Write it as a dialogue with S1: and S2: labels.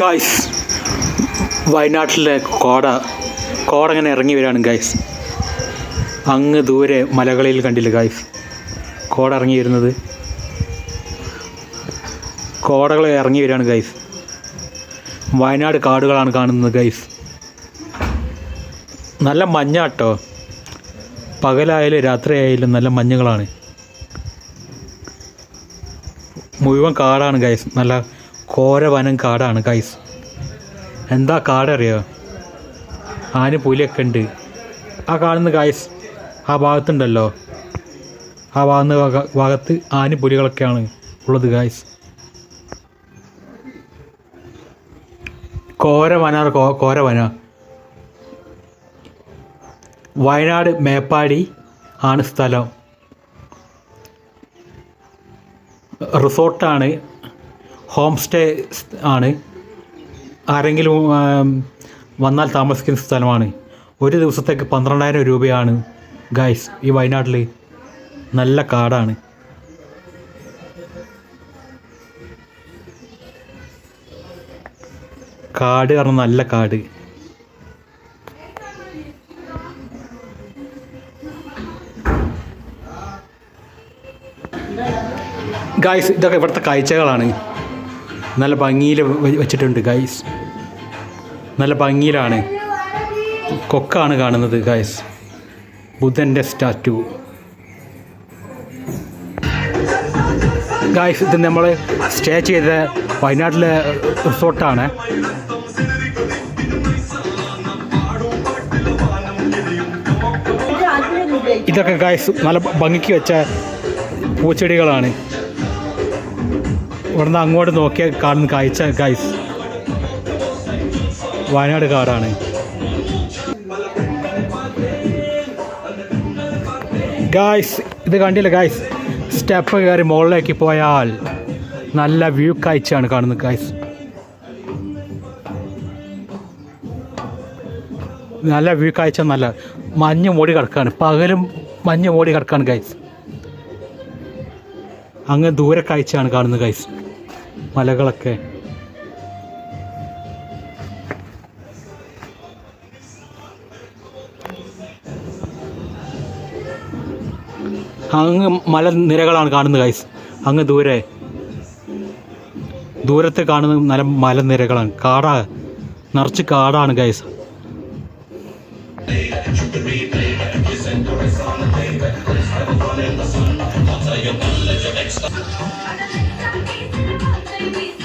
S1: Guys വയനാട്ടിലെ കോട കോട ഇങ്ങനെ ഇറങ്ങി വരികയാണ് ഗായ്സ് അങ്ങ് ദൂരെ മലകളിൽ കണ്ടില്ല ഗായ്സ് കോട ഇറങ്ങി വരുന്നത്. കോടകൾ ഇറങ്ങി വരികയാണ് ഗൈസ് വയനാട് കാടുകളാണ് കാണുന്നത് ഗൈസ് നല്ല മഞ്ഞാട്ടോ പകലായാലും രാത്രിയായാലും നല്ല മഞ്ഞുകളാണ്. മുഴുവൻ കാടാണ് ഗൈസ് നല്ല കോരവനം കാടാണ് കൈസ് എന്താ കാടറിയോ? ആന പുലിയൊക്കെ ഉണ്ട്. ആ കാണുന്ന കായസ് ആ ഭാഗത്തുണ്ടല്ലോ. ആ ഭാഗത്ത് ഭാഗത്ത് ആന പുലികളൊക്കെയാണ് ഉള്ളത് ഗൈസ് കോരവന കോ കോരവന. വയനാട് മേപ്പാടി ആണ് സ്ഥലം. റിസോർട്ടാണ് ഹോം സ്റ്റേ ആണ്. ആരെങ്കിലും വന്നാൽ താമസിക്കുന്ന സ്ഥലമാണ്. ഒരു ദിവസത്തേക്ക് പന്ത്രണ്ടായിരം രൂപയാണ്. ഗൈസ് ഈ വയനാട്ടിൽ നല്ല കാടാണ്. കാട് കാരണം നല്ല കാട്. ഗൈസ് ഇതൊക്കെ ഇവിടുത്തെ കാഴ്ചകളാണ്. നല്ല ഭംഗിയിൽ വെച്ചിട്ടുണ്ട് ഗൈസ് നല്ല ഭംഗിയിലാണ്. കൊക്കാണ് കാണുന്നത് ഗൈസ് ബുധന്റെ സ്റ്റാറ്റു ഗൈസ് ഇത് നമ്മൾ സ്റ്റേ ചെയ്ത വയനാട്ടിലെ റിസോർട്ടാണ്. ഇതൊക്കെ ഗൈസ് നല്ല ഭംഗിക്ക് വെച്ച പൂച്ചെടികളാണ്. ഇവിടുന്ന് അങ്ങോട്ട് നോക്കിയാൽ കാണുന്ന കാഴ്ച ഗൈസ് വയനാട് കാടാണ്. ഗായ്സ് ഇത് കണ്ടില്ല ഗായ്സ് സ്റ്റെപ്പ് കയറി മുകളിലേക്ക് പോയാൽ നല്ല വ്യൂ കാഴ്ചയാണ് കാണുന്നത് ഗായ്സ് നല്ല വ്യൂ കാഴ്ച നല്ല മഞ്ഞ് മൂടി കിടക്കാണ്. പകലും മഞ്ഞ് മൂടി കിടക്കാണ് ഗൈസ് അങ്ങ് ദൂരെ കാഴ്ചയാണ് കാണുന്നത് ഗൈസ് മലകളൊക്കെ. അങ്ങ് മലനിരകളാണ് കാണുന്നത് ഗൈസ് അങ്ങ് ദൂരെ. ദൂരത്തെ കാണുന്ന നല്ല മലനിരകളാണ് കാടാ. നിറച്ച് കാടാണ് ഗൈസ് we